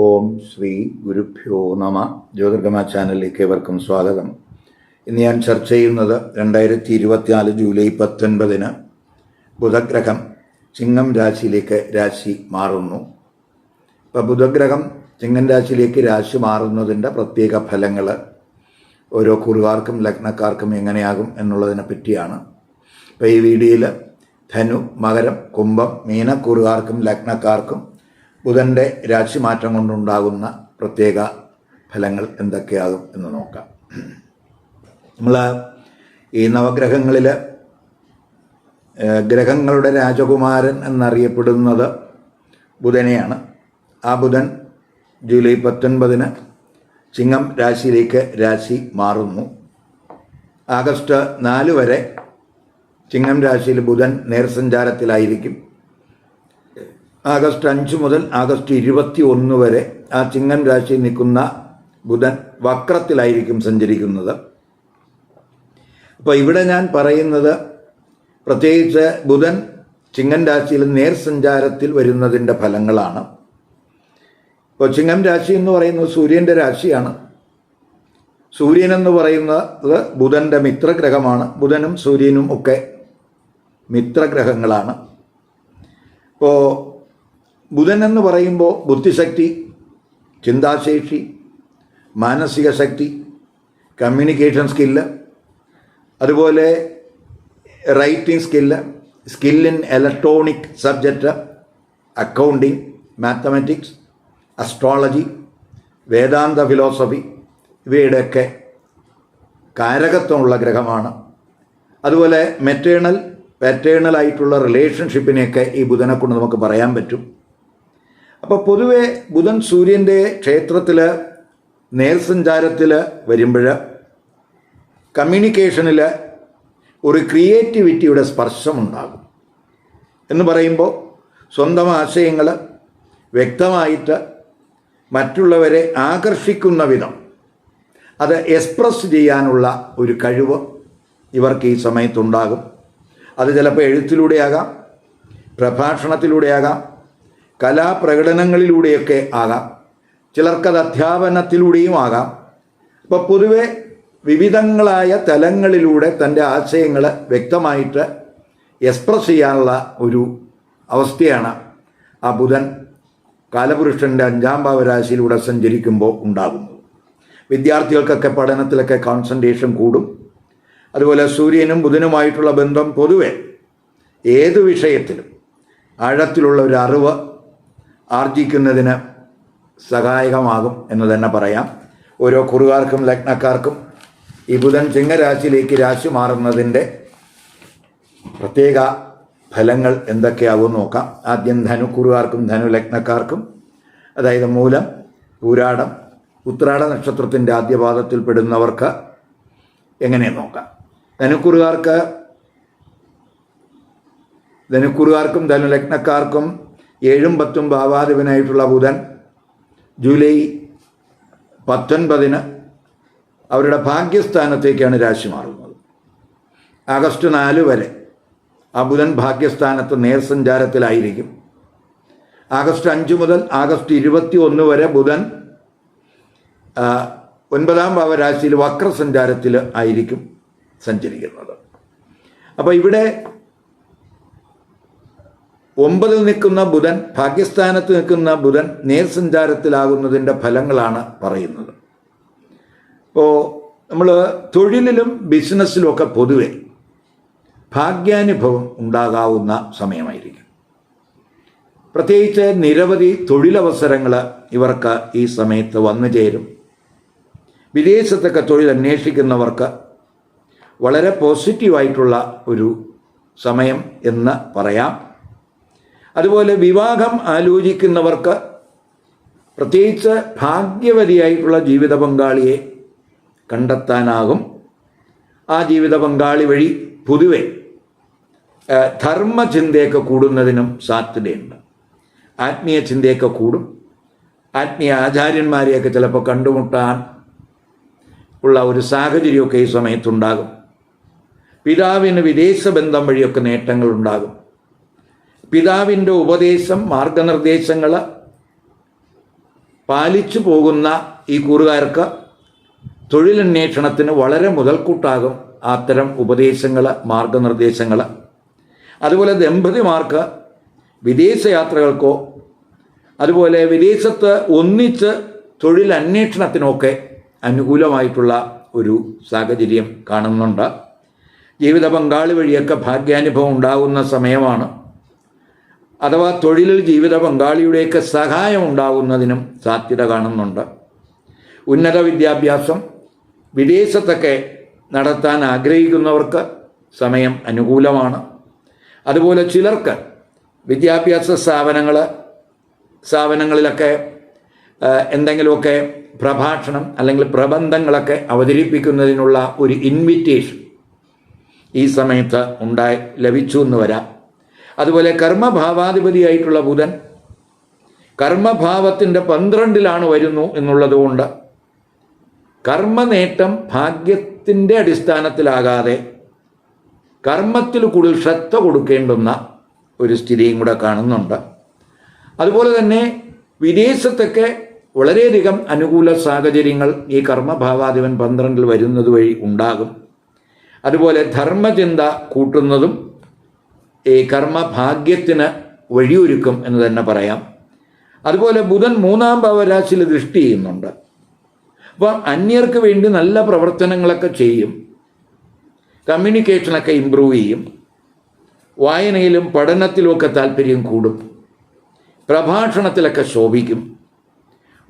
ഓം ശ്രീ ഗുരുഭ്യോ നമ. ജ്യോതിർഗമ ചാനലിലേക്ക് ഏവർക്കും സ്വാഗതം. ഇന്ന് ഞാൻ ചർച്ച ചെയ്യുന്നത് രണ്ടായിരത്തി ഇരുപത്തിനാല് ജൂലൈ പത്തൊൻപതിന് ബുധഗ്രഹം ചിങ്ങം രാശിയിലേക്ക് രാശി മാറുന്നു. അപ്പോൾ ബുധഗ്രഹം ചിങ്ങം രാശിയിലേക്ക് രാശി മാറുന്നതിന്റെ പ്രത്യേക ഫലങ്ങൾ ഓരോ കുറുകാർക്കും ലഗ്നക്കാർക്കും എങ്ങനെയാകും എന്നുള്ളതിനെ പറ്റിയാണ്. അപ്പോൾ ഈ വീഡിയോയിൽ ധനു മകരം കുംഭം മീനക്കുറുകാർക്കും ലഗ്നക്കാർക്കും ബുധന്റെ രാശിമാറ്റം കൊണ്ടുണ്ടാകുന്ന പ്രത്യേക ഫലങ്ങൾ എന്തൊക്കെയാകും എന്ന് നോക്കാം. നമ്മൾ ഈ നവഗ്രഹങ്ങളിൽ ഗ്രഹങ്ങളുടെ രാജകുമാരൻ എന്നറിയപ്പെടുന്നത് ബുധനെയാണ്. ആ ബുധൻ ജൂലൈ പത്തൊൻപതിന് ചിങ്ങം രാശിയിലേക്ക് രാശി മാറുന്നു. ആഗസ്റ്റ് നാല് വരെ ചിങ്ങം രാശിയിൽ ബുധൻ നേർസഞ്ചാരത്തിലായിരിക്കും. ആഗസ്റ്റ് അഞ്ച് മുതൽ ആഗസ്റ്റ് ഇരുപത്തി ഒന്ന് വരെ ആ ചിങ്ങൻ രാശിയിൽ നിൽക്കുന്ന ബുധൻ വക്രത്തിലായിരിക്കും സഞ്ചരിക്കുന്നത്. അപ്പോൾ ഇവിടെ ഞാൻ പറയുന്നത് പ്രത്യേകിച്ച് ബുധൻ ചിങ്ങൻ രാശിയിൽ നേർ സഞ്ചാരത്തിൽ വരുന്നതിന്റെ ഫലങ്ങളാണ്. ഇപ്പോൾ ചിങ്ങം രാശി എന്ന് പറയുന്നത് സൂര്യന്റെ രാശിയാണ്. സൂര്യൻ എന്ന് പറയുന്നത് ബുധന്റെ മിത്രഗ്രഹമാണ്. ബുധനും സൂര്യനും ഒക്കെ മിത്രഗ്രഹങ്ങളാണ്. ഇപ്പോൾ ബുധൻ എന്ന് പറയുമ്പോൾ ബുദ്ധിശക്തി ചിന്താശേഷി മാനസിക ശക്തി കമ്മ്യൂണിക്കേഷൻ സ്കില്ല് അതുപോലെ writing skill skill in electronic subject accounting mathematics astrology Vedanta philosophy ഇവയുടെയൊക്കെ കാരകത്വമുള്ള ഗ്രഹമാണ്. അതുപോലെ മെറ്റേണൽ പാറ്റേണലായിട്ടുള്ള റിലേഷൻഷിപ്പിനെയൊക്കെ ഈ ബുധനെ കൊണ്ട് നമുക്ക് പറയാൻ പറ്റും. അപ്പോൾ പൊതുവെ ബുധൻ സൂര്യന്റെ ക്ഷേത്രത്തിൽ നേർസഞ്ചാരത്തിൽ വരുമ്പോൾ കമ്മ്യൂണിക്കേഷനിൽ ഒരു ക്രിയേറ്റിവിറ്റിയുടെ സ്പർശമുണ്ടാകും. എന്ന് പറയുമ്പോൾ സ്വന്തം ആശയങ്ങൾ വ്യക്തമായിട്ട് മറ്റുള്ളവരെ ആകർഷിക്കുന്ന വിധം അത് എക്സ്പ്രസ് ചെയ്യാനുള്ള ഒരു കഴിവ് ഇവർക്ക് ഈ സമയത്തുണ്ടാകും. അത് ചിലപ്പോൾ എഴുത്തിലൂടെയാകാം പ്രഭാഷണത്തിലൂടെയാകാം കലാപ്രകടനങ്ങളിലൂടെയൊക്കെ ആകാം. ചിലർക്കത് അധ്യാപനത്തിലൂടെയും ആകാം. അപ്പോൾ പൊതുവെ വിവിധങ്ങളായ തലങ്ങളിലൂടെ തന്റെ ആശയങ്ങൾ വ്യക്തമായിട്ട് എക്സ്പ്രസ് ചെയ്യാനുള്ള ഒരു അവസ്ഥയാണ് ആ ബുധൻ കാലപുരുഷന്റെ അഞ്ചാം ഭാവരാശിയിലൂടെ സഞ്ചരിക്കുമ്പോൾ ഉണ്ടാകുന്നത്. വിദ്യാർത്ഥികൾക്കൊക്കെ പഠനത്തിലൊക്കെ കോൺസെൻട്രേഷൻ കൂടും. അതുപോലെ സൂര്യനും ബുധനുമായിട്ടുള്ള ബന്ധം പൊതുവെ ഏത് വിഷയത്തിലും ആഴത്തിലുള്ള ഒരു അറിവ് ആർജിക്കുന്നതിന് സഹായകമാകും എന്ന് തന്നെ പറയാം. ഓരോ കുറുകാർക്കും ലഗ്നക്കാർക്കും ഈ ബുധൻ ചിങ്ങരാശിയിലേക്ക് രാശി മാറുന്നതിന്റെ പ്രത്യേക ഫലങ്ങൾ എന്തൊക്കെയാവും നോക്കാം. ആദ്യം ധനു കുറുകാർക്കും ധനു ലഗ്നക്കാർക്കും. അതായത് മൂലം പൂരാടം ഉത്രാട നക്ഷത്രത്തിന്റെ ആദ്യപാദത്തിൽ പെടുന്നവർക്ക് എങ്ങനെ നോക്കാം. ധനുക്കുറുകാർക്ക് ധനുക്കുറുകാർക്കും ധനുലഗ്നക്കാർക്കും ഏഴും പത്തും ഭാവാധിപനായിട്ടുള്ള ബുധൻ ജൂലൈ പത്തൊൻപതിന് അവരുടെ ഭാഗ്യസ്ഥാനത്തേക്കാണ് രാശി മാറുന്നത്. ആഗസ്റ്റ് നാല് വരെ ആ ബുധൻ ഭാഗ്യസ്ഥാനത്ത് നേർസഞ്ചാരത്തിലായിരിക്കും. ആഗസ്റ്റ് അഞ്ച് മുതൽ ആഗസ്റ്റ് ഇരുപത്തി ഒന്ന് വരെ ബുധൻ ഒൻപതാം ഭാവരാശിയിൽ വക്രസഞ്ചാരത്തിൽ ആയിരിക്കും സഞ്ചരിക്കുന്നത്. അപ്പോൾ ഇവിടെ ഒമ്പതിൽ നിൽക്കുന്ന ബുധൻ ഭാഗ്യസ്ഥാനത്ത് നിൽക്കുന്ന ബുധൻ നേർസഞ്ചാരത്തിലാകുന്നതിന്റെ ഫലങ്ങളാണ് പറയുന്നത്. ഇപ്പോൾ നമ്മൾ തൊഴിലിലും ബിസിനസ്സിലും ഒക്കെ പൊതുവെ ഭാഗ്യാനുഭവം ഉണ്ടാകാവുന്ന സമയമായിരിക്കും. പ്രത്യേകിച്ച് നിരവധി തൊഴിലവസരങ്ങൾ ഇവർക്ക് ഈ സമയത്ത് വന്നു ചേരും. വിദേശത്തൊക്കെ തൊഴിൽ അന്വേഷിക്കുന്നവർക്ക് വളരെ പോസിറ്റീവായിട്ടുള്ള ഒരു സമയം എന്ന് പറയാം. അതുപോലെ വിവാഹം ആലോചിക്കുന്നവർക്ക് പ്രത്യേകിച്ച് ഭാഗ്യവതിയായിട്ടുള്ള ജീവിത പങ്കാളിയെ കണ്ടെത്താനാകും. ആ ജീവിത പങ്കാളി വഴി പൊതുവെ ധർമ്മചിന്തയൊക്കെ കൂടുന്നതിനും സാധ്യതയുണ്ട്. ആത്മീയ ചിന്തയൊക്കെ കൂടും. ആത്മീയ ആചാര്യന്മാരെയൊക്കെ ചിലപ്പോൾ കണ്ടുമുട്ടാൻ ഉള്ള ഒരു സാഹചര്യമൊക്കെ ഈ സമയത്തുണ്ടാകും. പിതാവിന് വിദേശ ബന്ധം വഴിയൊക്കെ നേട്ടങ്ങൾ ഉണ്ടാകും പിതാവിന്റെ ഉപദേശം മാർഗനിർദ്ദേശങ്ങൾ പാലിച്ചു പോകുന്ന ഈ കൂറുകാർക്ക് തൊഴിലന്വേഷണത്തിന് വളരെ മുതൽക്കൂട്ടാകും അത്തരം ഉപദേശങ്ങൾ മാർഗനിർദ്ദേശങ്ങൾ അതുപോലെ ദമ്പതിമാർക്ക് വിദേശയാത്രകൾക്കോ അതുപോലെ വിദേശത്ത് ഒന്നിച്ച് തൊഴിലന്വേഷണത്തിനൊക്കെ അനുകൂലമായിട്ടുള്ള ഒരു സാഹചര്യം കാണുന്നുണ്ട്. ജീവിത പങ്കാളി വഴിയൊക്കെ ഭാഗ്യാനുഭവം ഉണ്ടാകുന്ന സമയമാണ്. അഥവാ തൊഴിലിൽ ജീവിത പങ്കാളിയുടെയൊക്കെ സഹായം ഉണ്ടാകുന്നതിനും സാധ്യത കാണുന്നുണ്ട്. ഉന്നത വിദ്യാഭ്യാസം വിദേശത്തൊക്കെ നടത്താൻ ആഗ്രഹിക്കുന്നവർക്ക് സമയം അനുകൂലമാണ്. അതുപോലെ ചിലർക്ക് വിദ്യാഭ്യാസ സ്ഥാപനങ്ങൾ സ്ഥാപനങ്ങളിലൊക്കെ എന്തെങ്കിലുമൊക്കെ പ്രഭാഷണം അല്ലെങ്കിൽ പ്രബന്ധങ്ങളൊക്കെ അവതരിപ്പിക്കുന്നതിനുള്ള ഒരു ഇൻവിറ്റേഷൻ ഈ സമയത്ത് ഉണ്ടായി ലഭിച്ചു എന്ന് വരാം. അതുപോലെ കർമ്മഭാവാധിപതിയായിട്ടുള്ള ബുധൻ കർമ്മഭാവത്തിന്റെ പന്ത്രണ്ടിലാണ് വരുന്നു എന്നുള്ളതുകൊണ്ട് കർമ്മനേട്ടം ഭാഗ്യത്തിന്റെ അടിസ്ഥാനത്തിലാകാതെ കർമ്മത്തിൽ കൂടുതൽ ശ്രദ്ധ കൊടുക്കേണ്ടുന്ന ഒരു സ്ഥിതിയും കൂടെ കാണുന്നുണ്ട്. അതുപോലെ തന്നെ വിദേശത്തൊക്കെ വളരെയധികം അനുകൂല സാഹചര്യങ്ങൾ ഈ കർമ്മഭാവാധിപൻ പന്ത്രണ്ടിൽ വരുന്നത് വഴി ഉണ്ടാകും. അതുപോലെ ധർമ്മചിന്ത കൂട്ടുന്നതും ഈ കർമ്മഭാഗ്യത്തിന് വഴിയൊരുക്കും എന്ന് തന്നെ പറയാം. അതുപോലെ ബുധൻ മൂന്നാം ഭാവരാശിയിൽ ദൃഷ്ടി ചെയ്യുന്നുണ്ട്. അപ്പോൾ അന്യർക്ക് വേണ്ടി നല്ല പ്രവർത്തനങ്ങളൊക്കെ ചെയ്യും. കമ്മ്യൂണിക്കേഷനൊക്കെ ഇമ്പ്രൂവ് ചെയ്യും. വായനയിലും പഠനത്തിലുമൊക്കെ താല്പര്യം കൂടും. പ്രഭാഷണത്തിലൊക്കെ ശോഭിക്കും.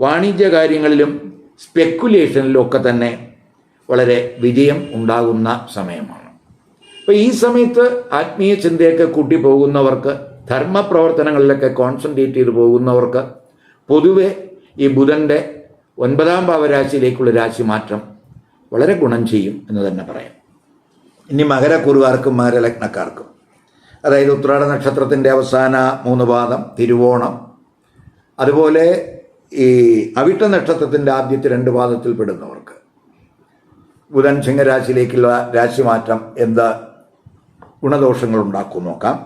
വാണിജ്യ കാര്യങ്ങളിലും സ്പെക്കുലേഷനിലും ഒക്കെ തന്നെ വളരെ വിജയം ഉണ്ടാകുന്ന സമയമാണ്. അപ്പോൾ ഈ സമയത്ത് ആത്മീയ ചിന്തയൊക്കെ കൂട്ടി പോകുന്നവർക്ക് ധർമ്മപ്രവർത്തനങ്ങളിലൊക്കെ കോൺസെൻട്രേറ്റ് ചെയ്ത് പോകുന്നവർക്ക് പൊതുവെ ഈ ബുധന്റെ ഒൻപതാം ഭാവരാശിയിലേക്കുള്ള രാശി മാറ്റം വളരെ ഗുണം ചെയ്യും എന്ന് തന്നെ പറയാം. ഇനി മകരക്കുറുകാർക്കും മകരലഗ്നക്കാർക്കും അതായത് ഉത്രാട നക്ഷത്രത്തിന്റെ അവസാന മൂന്ന് പാദം തിരുവോണം. അതുപോലെ ഈ അവിട്ട നക്ഷത്രത്തിന്റെ ആദ്യത്തെ രണ്ട് പാദത്തിൽ പെടുന്നവർക്ക്. ബുധൻ സിംഹരാശിയിലേക്കുള്ള രാശിമാറ്റം എന്ത് ഗുണദോഷങ്ങൾ ഉണ്ടാക്കും നോക്കാം.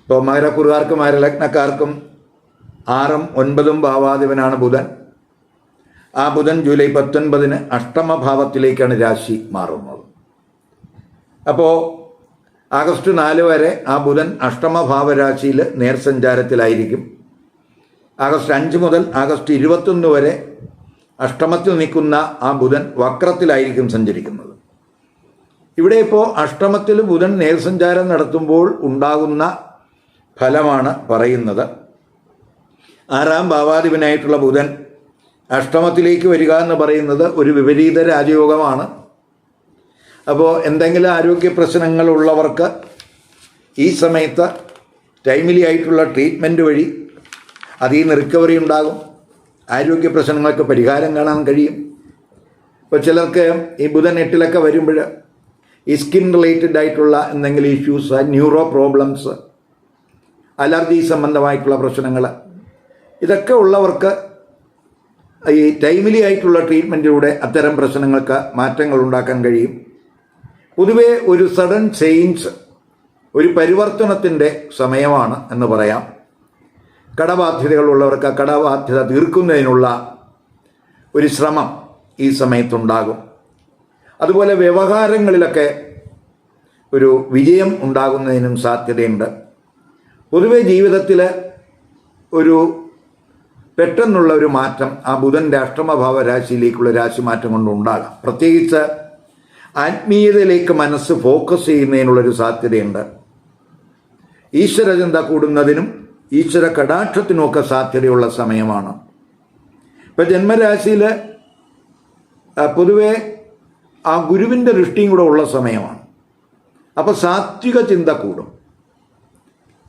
ഇപ്പോൾ മകരക്കുറുകാർക്കും മകരലഗ്നക്കാർക്കും ആറും ഒൻപതും ഭാവാധിപനാണ് ബുധൻ. ആ ബുധൻ ജൂലൈ പത്തൊൻപതിന് അഷ്ടമഭാവത്തിലേക്കാണ് രാശി മാറുന്നത്. അപ്പോൾ ആഗസ്റ്റ് നാല് വരെ ആ ബുധൻ അഷ്ടമഭാവരാശിയിൽ നേർസഞ്ചാരത്തിലായിരിക്കും. ആഗസ്റ്റ് അഞ്ച് മുതൽ ആഗസ്റ്റ് ഇരുപത്തൊന്ന് വരെ അഷ്ടമത്തിൽ നിൽക്കുന്ന ആ ബുധൻ വക്രത്തിലായിരിക്കും സഞ്ചരിക്കുന്നത്. ഇവിടെ ഇപ്പോൾ അഷ്ടമത്തിൽ ബുധൻ നേർസഞ്ചാരം നടത്തുമ്പോൾ ഉണ്ടാകുന്ന ഫലമാണ് പറയുന്നത്. ആറാം ഭാവാധിപനായിട്ടുള്ള ബുധൻ അഷ്ടമത്തിലേക്ക് വരിക എന്ന് പറയുന്നത് ഒരു വിപരീത രാജയോഗമാണ്. അപ്പോൾ എന്തെങ്കിലും ആരോഗ്യ പ്രശ്നങ്ങളുള്ളവർക്ക് ഈ സമയത്ത് ടൈമിലി ആയിട്ടുള്ള ട്രീറ്റ്മെന്റ് വഴി അതിൽ നിന്ന് റിക്കവറി ഉണ്ടാകും. ആരോഗ്യ പ്രശ്നങ്ങൾക്ക് പരിഹാരം കാണാൻ കഴിയും. ഇപ്പോൾ ചിലർക്ക് ഈ ബുധൻ എട്ടിലൊക്കെ വരുമ്പോൾ ഈ സ്കിൻ റിലേറ്റഡ് ആയിട്ടുള്ള എന്തെങ്കിലും ഇഷ്യൂസ് ന്യൂറോ പ്രോബ്ലംസ് അലർജി സംബന്ധമായിട്ടുള്ള പ്രശ്നങ്ങൾ ഇതൊക്കെ ഉള്ളവർക്ക് ഈ ടൈമിലി ആയിട്ടുള്ള ട്രീറ്റ്മെന്റിലൂടെ അത്തരം പ്രശ്നങ്ങൾക്ക് മാറ്റങ്ങൾ ഉണ്ടാക്കാൻ കഴിയും. പൊതുവേ ഒരു സഡൻ ചേഞ്ച് ഒരു പരിവർത്തനത്തിന്റെ സമയമാണ് എന്ന് പറയാം. കടബാധ്യതകളുള്ളവർക്ക് കടബാധ്യത തീർക്കുന്നതിനുള്ള ഒരു ശ്രമം ഈ സമയത്തുണ്ടാകും. അതുപോലെ വ്യവഹാരങ്ങളിലൊക്കെ ഒരു വിജയം ഉണ്ടാകുന്നതിനും സാധ്യതയുണ്ട്. പൊതുവെ ജീവിതത്തിൽ ഒരു പെട്ടെന്നുള്ള ഒരു മാറ്റം ആ ബുധന്റെ അഷ്ടമഭാവ രാശിയിലേക്കുള്ള രാശിമാറ്റം കൊണ്ട് ഉണ്ടാകാം. പ്രത്യേകിച്ച് ആത്മീയതയിലേക്ക് മനസ്സ് ഫോക്കസ് ചെയ്യുന്നതിനുള്ളൊരു സാധ്യതയുണ്ട്. ഈശ്വരചിന്ത കൂടുന്നതിനും ഈശ്വര കടാക്ഷത്തിനുമൊക്കെ സാധ്യതയുള്ള സമയമാണ്. ഇപ്പം ജന്മരാശിയിൽ പൊതുവെ ആ ഗുരുവിന്റെ ദൃഷ്ടിയും കൂടെ ഉള്ള സമയമാണ്. അപ്പോൾ സാത്വിക ചിന്ത കൂടും.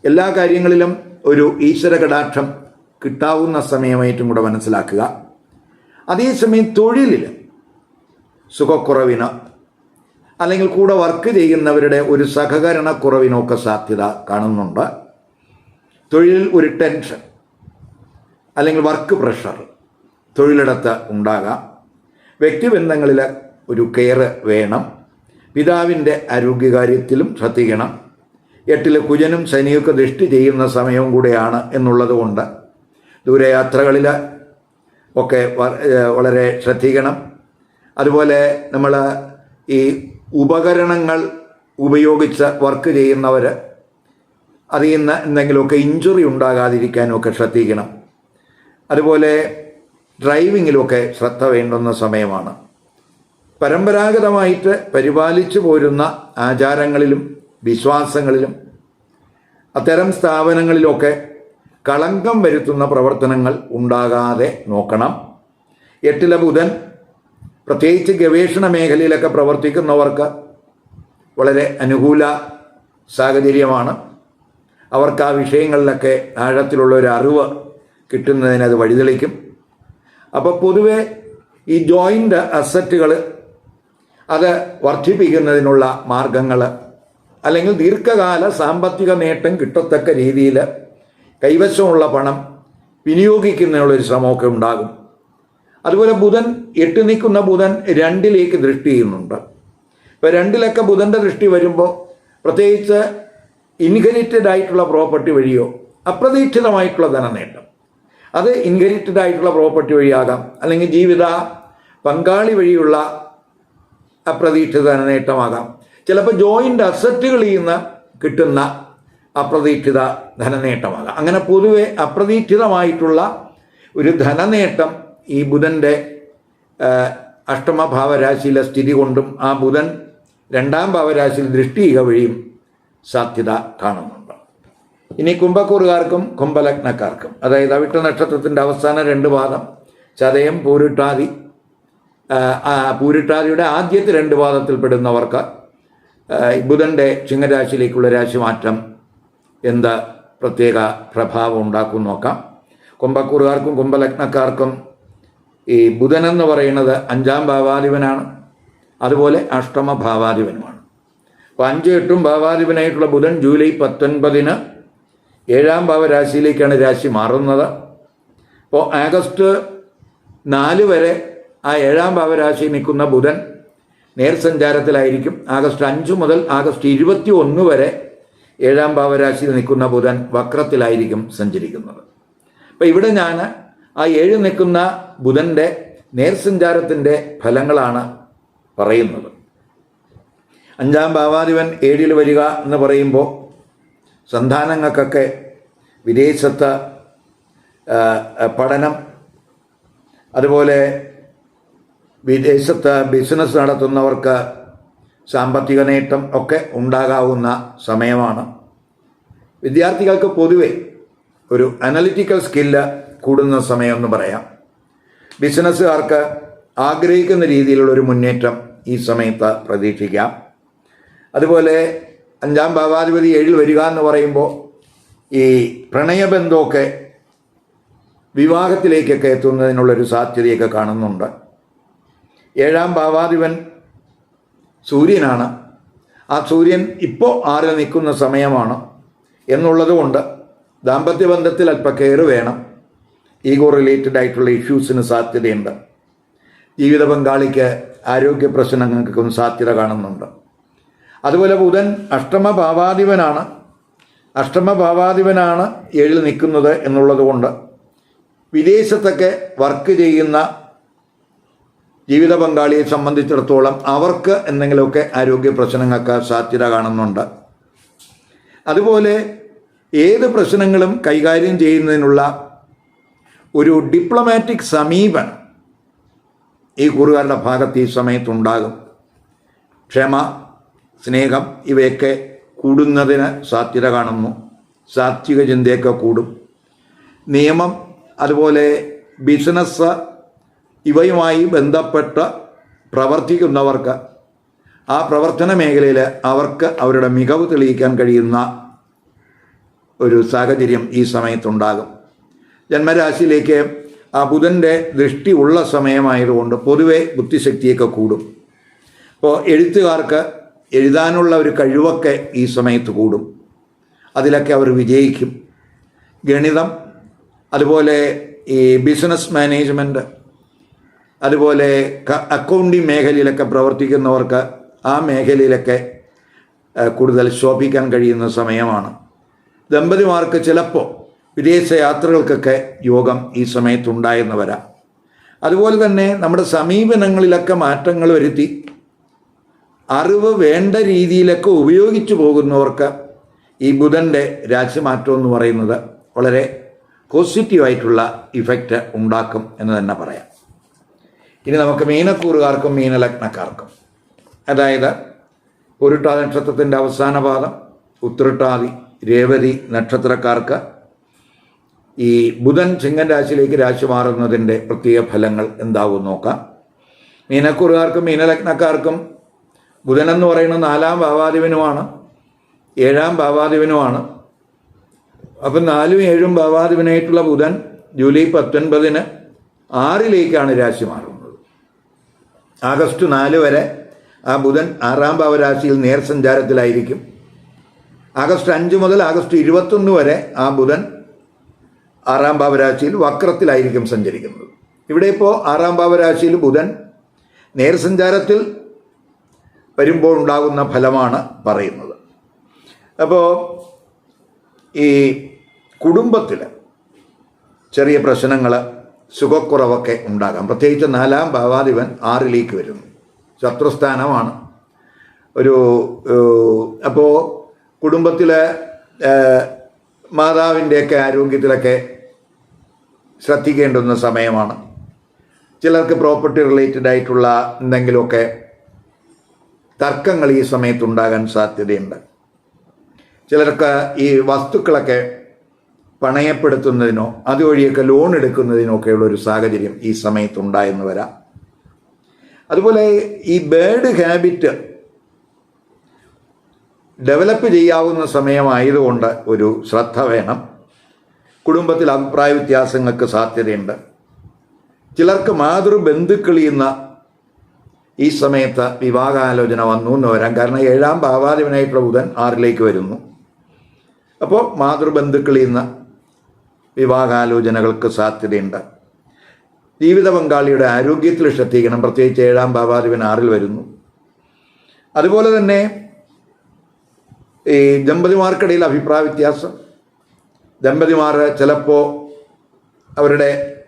എല്ലാ കാര്യങ്ങളിലും ഒരു ഈശ്വര കടാക്ഷം കിട്ടാവുന്ന സമയമായിട്ടും കൂടെ മനസ്സിലാക്കുക. അതേസമയം തൊഴിലിൽ സുഖക്കുറവിന് അല്ലെങ്കിൽ കൂടെ വർക്ക് ചെയ്യുന്നവരുടെ ഒരു സഹകരണക്കുറവിനൊക്കെ സാധ്യത കാണുന്നുണ്ട്. തൊഴിലിൽ ഒരു ടെൻഷൻ അല്ലെങ്കിൽ വർക്ക് പ്രഷർ തൊഴിലിടത്ത് ഉണ്ടാകാം. വ്യക്തിബന്ധങ്ങളിൽ ഒരു കെയർ വേണം. പിതാവിന്റെ ആരോഗ്യകാര്യത്തിലും ശ്രദ്ധിക്കണം. എട്ടിൽ കുജനും ശനിയൊക്കെ ദൃഷ്ടി ചെയ്യുന്ന സമയവും കൂടെയാണ് എന്നുള്ളത് കൊണ്ട് ദൂരയാത്രകളിൽ ഒക്കെ വളരെ ശ്രദ്ധിക്കണം. അതുപോലെ നമ്മൾ ഈ ഉപകരണങ്ങൾ ഉപയോഗിച്ച് വർക്ക് ചെയ്യുന്നവർ അതിൽ നിന്ന് എന്തെങ്കിലുമൊക്കെ ഇഞ്ചുറി ഉണ്ടാകാതിരിക്കാനുമൊക്കെ ശ്രദ്ധിക്കണം. അതുപോലെ ഡ്രൈവിങ്ങിലൊക്കെ ശ്രദ്ധ വേണ്ടുന്ന സമയമാണ്. പരമ്പരാഗതമായിട്ട് പരിപാലിച്ചു പോരുന്ന ആചാരങ്ങളിലും വിശ്വാസങ്ങളിലും അത്തരം സ്ഥാപനങ്ങളിലൊക്കെ കളങ്കം വരുത്തുന്ന പ്രവർത്തനങ്ങൾ ഉണ്ടാകാതെ നോക്കണം. എട്ടില ബുധൻ പ്രത്യേകിച്ച് ഗവേഷണ മേഖലയിലൊക്കെ പ്രവർത്തിക്കുന്നവർക്ക് വളരെ അനുകൂല സാഹചര്യമാണ്. അവർക്ക് ആ വിഷയങ്ങളിലൊക്കെ ആഴത്തിലുള്ള ഒരു അറിവ് കിട്ടുന്നതിന് അത് വഴിതെളിക്കും. അപ്പോൾ പൊതുവെ ഈ ജോയിന്റ് അസറ്റുകൾ അത് വർദ്ധിപ്പിക്കുന്നതിനുള്ള മാർഗങ്ങൾ അല്ലെങ്കിൽ ദീർഘകാല സാമ്പത്തിക നേട്ടം കിട്ടത്തക്ക രീതിയിൽ കൈവശമുള്ള പണം വിനിയോഗിക്കുന്നതിനുള്ളൊരു ശ്രമമൊക്കെ ഉണ്ടാകും. അതുപോലെ ബുധൻ എട്ട് നിൽക്കുന്ന ബുധൻ രണ്ടിലേക്ക് ദൃഷ്ടി ചെയ്യുന്നുണ്ട്. ഇപ്പോൾ രണ്ടിലൊക്കെ ബുധന്റെ ദൃഷ്ടി വരുമ്പോൾ പ്രത്യേകിച്ച് ഇൻഹെരിറ്റഡ് ആയിട്ടുള്ള പ്രോപ്പർട്ടി വഴിയോ അപ്രതീക്ഷിതമായിട്ടുള്ള ധനനേട്ടം. അത് ഇൻഹെരിറ്റഡ് ആയിട്ടുള്ള പ്രോപ്പർട്ടി വഴിയാകാം അല്ലെങ്കിൽ ജീവിത പങ്കാളി വഴിയുള്ള അപ്രതീക്ഷിത നേട്ടമാകാം ചിലപ്പോൾ ജോയിന്റ് അസറ്റുകൾ നിന്ന് കിട്ടുന്ന അപ്രതീക്ഷിത ധനനേട്ടമാകാം അങ്ങനെ പൊതുവെ അപ്രതീക്ഷിതമായിട്ടുള്ള ഒരു ധനനേട്ടം ഈ ബുധന്റെ അഷ്ടമ ഭാവരാശിയിലെ സ്ഥിതി കൊണ്ടും ആ ബുധൻ രണ്ടാം ഭാവരാശിയിൽ ദൃഷ്ടിക വഴിയും സാധ്യത കാണുന്നുണ്ട്. ഇനി കുംഭക്കൂറുകാർക്കും കുംഭലഗ്നക്കാർക്കും അതായത് അവിട്ട നക്ഷത്രത്തിന്റെ അവസാന രണ്ട് പാദം ചതയം പൂരിട്ടാതി പൂരിട്ടാതിയുടെ ആദ്യത്തെ രണ്ട് പാദത്തിൽപ്പെടുന്നവർക്ക് ആ, ബുധന്റെ ചിങ്ങരാശിയിലേക്കുള്ള രാശിമാറ്റം എന്ത് പ്രത്യേക പ്രഭാവം ഉണ്ടാക്കും നോക്കാം. കുംഭക്കൂറുകാർക്കും കുംഭലഗ്നക്കാർക്കും ഈ ബുധൻ എന്ന് പറയുന്നത് അഞ്ചാം ഭാവാധിപനാണ് അതുപോലെ അഷ്ടമ ഭാവാധിപനുമാണ്. അപ്പോൾ അഞ്ച് എട്ടും ഭാവാധിപനായിട്ടുള്ള ബുധൻ ജൂലൈ പത്തൊൻപതിന് ഏഴാം ഭാവരാശിയിലേക്കാണ് രാശി മാറുന്നത്. അപ്പോൾ ആഗസ്റ്റ് നാല് വരെ ആ ഏഴാം ഭാവരാശിയിൽ നിൽക്കുന്ന ബുധൻ നേർസഞ്ചാരത്തിലായിരിക്കും. ആഗസ്റ്റ് അഞ്ച് മുതൽ ആഗസ്റ്റ് ഇരുപത്തി ഒന്ന് വരെ ഏഴാം ഭാവരാശിയിൽ നിൽക്കുന്ന ബുധൻ വക്രത്തിലായിരിക്കും സഞ്ചരിക്കുന്നത്. അപ്പം ഇവിടെ ഞാൻ ആ ഏഴ് നിൽക്കുന്ന ബുധന്റെ നേർസഞ്ചാരത്തിന്റെ ഫലങ്ങളാണ് പറയുന്നത്. അഞ്ചാം ഭാവാധിപൻ ഏഴിൽ വരിക എന്ന് പറയുമ്പോൾ സന്താനങ്ങൾക്കൊക്കെ വിദേശത്ത് പഠനം അതുപോലെ വിദേശത്ത് ബിസിനസ് നടത്തുന്നവർക്ക് സാമ്പത്തിക നേട്ടം ഒക്കെ ഉണ്ടാകാവുന്ന സമയമാണ്. വിദ്യാർത്ഥികൾക്ക് പൊതുവെ ഒരു അനലിറ്റിക്കൽ സ്കില്ല് കൂടുന്ന സമയം എന്ന് പറയാം. ബിസിനസ്സുകാർക്ക് ആഗ്രഹിക്കുന്ന രീതിയിലുള്ള ഒരു മുന്നേറ്റം ഈ സമയത്ത് പ്രതീക്ഷിക്കാം. അതുപോലെ അഞ്ചാം ഭാവാധിപതി ഏഴിൽ വരിക എന്ന് പറയുമ്പോൾ ഈ പ്രണയബന്ധമൊക്കെ വിവാഹത്തിലേക്കൊക്കെ എത്തുന്നതിനുള്ളൊരു സാധ്യതയൊക്കെ കാണുന്നുണ്ട്. ഏഴാം ഭാവാധിപൻ സൂര്യനാണ്. ആ സൂര്യൻ ഇപ്പോൾ ആറിൽ നിൽക്കുന്ന സമയമാണ്. എന്നുള്ളതുകൊണ്ട് ദാമ്പത്യബന്ധത്തിൽ ദാമ്പത്യ ബന്ധത്തിൽ അല്പ കെയർ വേണം. ഈഗോ റിലേറ്റഡ് ആയിട്ടുള്ള ഇഷ്യൂസിന് സാധ്യതയുണ്ട്. ജീവിത പങ്കാളിക്ക് ആരോഗ്യ പ്രശ്നങ്ങൾക്കും സാധ്യത കാണുന്നുണ്ട്. അതുപോലെ ബുധൻ അഷ്ടമ ഭാവാധിപനാണ്. അഷ്ടമ ഭാവാധിപനാണ് ഏഴിൽ നിൽക്കുന്നത് എന്നുള്ളതുകൊണ്ട് വിദേശത്തൊക്കെ വർക്ക് ചെയ്യുന്ന ജീവിത പങ്കാളിയെ സംബന്ധിച്ചിടത്തോളം അവർക്ക് എന്തെങ്കിലുമൊക്കെ ആരോഗ്യ പ്രശ്നങ്ങൾക്ക് സാധ്യത കാണുന്നുണ്ട്. അതുപോലെ ഏത് പ്രശ്നങ്ങളും കൈകാര്യം ചെയ്യുന്നതിനുള്ള ഒരു ഡിപ്ലോമാറ്റിക് സമീപനം ഈ കൂറുകാരുടെ ഭാഗത്ത് ഈ സമയത്തുണ്ടാകും. ക്ഷമ സ്നേഹം ഇവയൊക്കെ കൂടുന്നതിന് സാധ്യത കാണുന്നു. സാത്വിക ചിന്തയൊക്കെ കൂടും. നിയമം അതുപോലെ ബിസിനസ് ഇവയുമായി ബന്ധപ്പെട്ട പ്രവർത്തിക്കുന്നവർക്ക് ആ പ്രവർത്തന മേഖലയിൽ അവർക്ക് അവരുടെ മികവ് തെളിയിക്കാൻ കഴിയുന്ന ഒരു സാഹചര്യം ഈ സമയത്തുണ്ടാകും. ജന്മരാശിയിലേക്ക് ആ ബുധന്റെ ദൃഷ്ടി ഉള്ള സമയമായതുകൊണ്ട് പൊതുവെ ബുദ്ധിശക്തിയൊക്കെ കൂടും. അപ്പോൾ എഴുത്തുകാർക്ക് എഴുതാനുള്ള ഒരു കഴിവൊക്കെ ഈ സമയത്ത് കൂടും. അതിലൊക്കെ അവർ വിജയിക്കും. ഗണിതം അതുപോലെ ഈ ബിസിനസ് മാനേജ്മെന്റ് അതുപോലെ അക്കൗണ്ടിങ് മേഖലയിലൊക്കെ പ്രവർത്തിക്കുന്നവർക്ക് ആ മേഖലയിലൊക്കെ കൂടുതൽ ശോഭിക്കാൻ കഴിയുന്ന സമയമാണ്. ദമ്പതിമാർക്ക് ചിലപ്പോൾ വിദേശ യാത്രകൾക്കൊക്കെ യോഗം ഈ സമയത്തുണ്ടായെന്ന് വരാം അതുപോലെ തന്നെ നമ്മുടെ സമീപനങ്ങളിലൊക്കെ മാറ്റങ്ങൾ വരുത്തി അറിവ് വേണ്ട രീതിയിലൊക്കെ ഉപയോഗിച്ചു പോകുന്നവർക്ക് ഈ ബുധന്റെ രാജ്യമാറ്റം എന്ന് പറയുന്നത് വളരെ പോസിറ്റീവായിട്ടുള്ള ഇഫക്റ്റ് ഉണ്ടാക്കും എന്ന് തന്നെ പറയാം. ഇനി നമുക്ക് മീനക്കൂറുകാർക്കും മീനലഗ്നക്കാർക്കും. അതായത് ഉരുട്ടാതി നക്ഷത്രത്തിന്റെ അവസാന പാദം ഉത്രട്ടാതി രേവതി നക്ഷത്രക്കാർക്ക് ഈ ബുധൻ ചിങ്ങൻ രാശിയിലേക്ക് രാശി മാറുന്നതിന്റെ പ്രത്യേക ഫലങ്ങൾ എന്താവും നോക്കാം. മീനക്കൂറുകാർക്കും മീനലഗ്നക്കാർക്കും ബുധൻ എന്ന് പറയുന്ന നാലാം ഭാവാധിപനുമാണ് ഏഴാം ഭാവാധിപനുമാണ്. അപ്പം നാലും ഏഴും ഭാവാധിപനായിട്ടുള്ള ബുധൻ ജൂലൈ പത്തൊൻപതിന് ആറിലേക്കാണ് രാശി മാറുന്നത്. ആഗസ്റ്റ് നാല് വരെ ആ ബുധൻ ആറാം ഭാവരാശിയിൽ നേർസഞ്ചാരത്തിലായിരിക്കും ആഗസ്റ്റ് അഞ്ച് മുതൽ ആഗസ്റ്റ് ഇരുപത്തൊന്ന് വരെ ആ ബുധൻ ആറാം ഭാവരാശിയിൽ വക്രത്തിലായിരിക്കും സഞ്ചരിക്കുന്നത്. ഇവിടെ ഇപ്പോൾ ആറാം ഭാവരാശിയിൽ ബുധൻ നേർ സഞ്ചാരത്തിൽ വരുമ്പോൾ ഉണ്ടാകുന്ന ഫലമാണ് പറയുന്നത്. അപ്പോൾ ഈ കുടുംബത്തിൽ ചെറിയ പ്രശ്നങ്ങൾ സുഖക്കുറവൊക്കെ ഉണ്ടാകാം. പ്രത്യേകിച്ച് നാലാം ഭാവാധിപൻ ആറിലേക്ക് വരുന്നു. ശത്രുസ്ഥാനമാണ്. ഒരു അപ്പോൾ കുടുംബത്തിലെ മാതാവിന്റെയൊക്കെ ആരോഗ്യത്തിലൊക്കെ ശ്രദ്ധിക്കേണ്ടുന്ന സമയമാണ്. ചിലർക്ക് പ്രോപ്പർട്ടി റിലേറ്റഡ് ആയിട്ടുള്ള എന്തെങ്കിലുമൊക്കെ തർക്കങ്ങൾ ഈ സമയത്തുണ്ടാകാൻ സാധ്യതയുണ്ട്. ചിലർക്ക് ഈ വസ്തുക്കളൊക്കെ പണയപ്പെടുത്തുന്നതിനോ അതുവഴിയൊക്കെ ലോൺ എടുക്കുന്നതിനോ ഒക്കെയുള്ള ഒരു സാഹചര്യം ഈ സമയത്തുണ്ടായെന്ന് വരാം. അതുപോലെ ഈ ബേഡ് ഹാബിറ്റ് ഡെവലപ്പ് ചെയ്യാവുന്ന സമയമായതുകൊണ്ട് ഒരു ശ്രദ്ധ വേണം. കുടുംബത്തിൽ അഭിപ്രായ വ്യത്യാസങ്ങൾക്ക് സാധ്യതയുണ്ട്. ചിലർക്ക് മാതൃബന്ധുക്കളിൽ നിന്ന് ഈ സമയത്ത് വിവാഹാലോചന വന്നു എന്ന് വരാം. കാരണം ഏഴാം ഭാവാധിപനായിട്ടുള്ള ബുധൻ ആറിലേക്ക് വരുന്നു. അപ്പോൾ മാതൃബന്ധുക്കളിൽ നിന്ന് വിവാഹാലോചനകൾക്ക് സാധ്യതയുണ്ട്. ജീവിത പങ്കാളിയുടെ ആരോഗ്യത്തിൽ ശ്രദ്ധിക്കണം. പ്രത്യേകിച്ച് ഏഴാം ഭാവാധിപൻ ആറിൽ വരുന്നു. അതുപോലെ തന്നെ ഈ ദമ്പതിമാർക്കിടയിൽ അഭിപ്രായ വ്യത്യാസം. ദമ്പതിമാർ ചിലപ്പോൾ അവരുടെ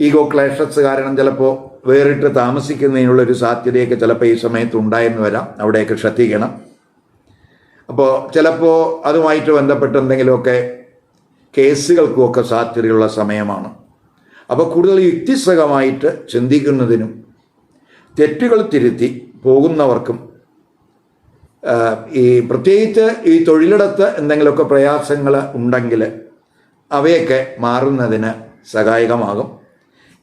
ഈഗോ ക്ലേഷസ് കാരണം ചിലപ്പോൾ വേറിട്ട് താമസിക്കുന്നതിനുള്ളൊരു സാധ്യതയൊക്കെ ചിലപ്പോൾ ഈ സമയത്ത് ഉണ്ടായെന്ന് വരാം. അവിടെയൊക്കെ ശ്രദ്ധിക്കണം. അപ്പോൾ ചിലപ്പോൾ അതുമായിട്ട് ബന്ധപ്പെട്ട് എന്തെങ്കിലുമൊക്കെ കേസുകൾക്കുമൊക്കെ സാധ്യതയുള്ള സമയമാണ്. അപ്പോൾ കൂടുതൽ യുക്തിസഹമായിട്ട് ചിന്തിക്കുന്നതിനും തെറ്റുകൾ തിരുത്തി പോകുന്നവർക്കും ഈ പ്രത്യേകിച്ച് ഈ തൊഴിലിടത്ത് എന്തെങ്കിലുമൊക്കെ പ്രയാസങ്ങൾ ഉണ്ടെങ്കിൽ അവയൊക്കെ മാറുന്നതിന് സഹായകമാകും.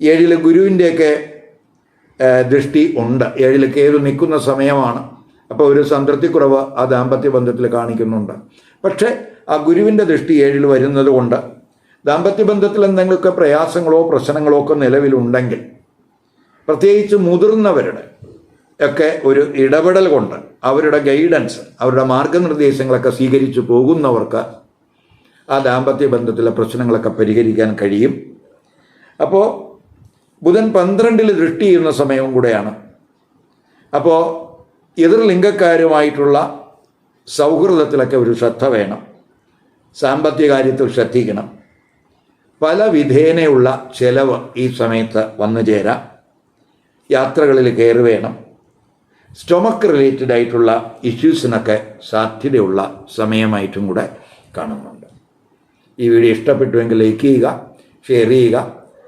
ഏഴിൽ ഗുരുവിന്റെയൊക്കെ ദൃഷ്ടി ഉണ്ട്. ഏഴിൽ കയറി നിൽക്കുന്ന സമയമാണ്. അപ്പോൾ ഒരു സംതൃപ്തിക്കുറവ് ആ ദാമ്പത്യ ബന്ധത്തിൽ കാണിക്കുന്നുണ്ട്. പക്ഷേ ആ ഗുരുവിന്റെ ദൃഷ്ടി ഏഴിൽ വരുന്നത് കൊണ്ട് ദാമ്പത്യബന്ധത്തിൽ എന്തെങ്കിലുമൊക്കെ പ്രയാസങ്ങളോ പ്രശ്നങ്ങളോ ഒക്കെ നിലവിലുണ്ടെങ്കിൽ പ്രത്യേകിച്ച് മുതിർന്നവരുടെ ഒക്കെ ഒരു ഇടപെടൽ കൊണ്ട് അവരുടെ ഗൈഡൻസ് അവരുടെ മാർഗനിർദ്ദേശങ്ങളൊക്കെ സ്വീകരിച്ചു പോകുന്നവർക്ക് ആ ദാമ്പത്യ ബന്ധത്തിലെ പ്രശ്നങ്ങളൊക്കെ പരിഹരിക്കാൻ കഴിയും. അപ്പോൾ ബുധൻ പന്ത്രണ്ടിൽ ദൃഷ്ടി ചെയ്യുന്ന സമയവും കൂടെയാണ്. അപ്പോൾ എതിർലിംഗക്കാരുമായിട്ടുള്ള സൗഹൃദത്തിലൊക്കെ ഒരു ശ്രദ്ധ വേണം. സാമ്പത്തിക കാര്യത്തിൽ ശ്രദ്ധിക്കണം. പല വിധേനയുള്ള ചെലവ് ഈ സമയത്ത് വന്നു ചേരാം. യാത്രകളിൽ കയറി വേണം സ്റ്റൊമക്ക് റിലേറ്റഡ് ആയിട്ടുള്ള ഇഷ്യൂസിനൊക്കെ സാധ്യതയുള്ള സമയമായിട്ടും കൂടെ കാണുന്നുണ്ട്. ഈ വീഡിയോ ഇഷ്ടപ്പെട്ടുവെങ്കിൽ ലൈക്ക് ചെയ്യുക ഷെയർ ചെയ്യുക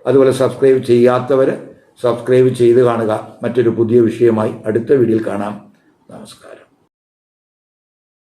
അതുപോലെ സബ്സ്ക്രൈബ് ചെയ്യാത്തവർ സബ്സ്ക്രൈബ് ചെയ്ത് കാണുക. മറ്റൊരു പുതിയ വിഷയമായി അടുത്ത വീഡിയോയിൽ കാണാം. നമസ്കാരം.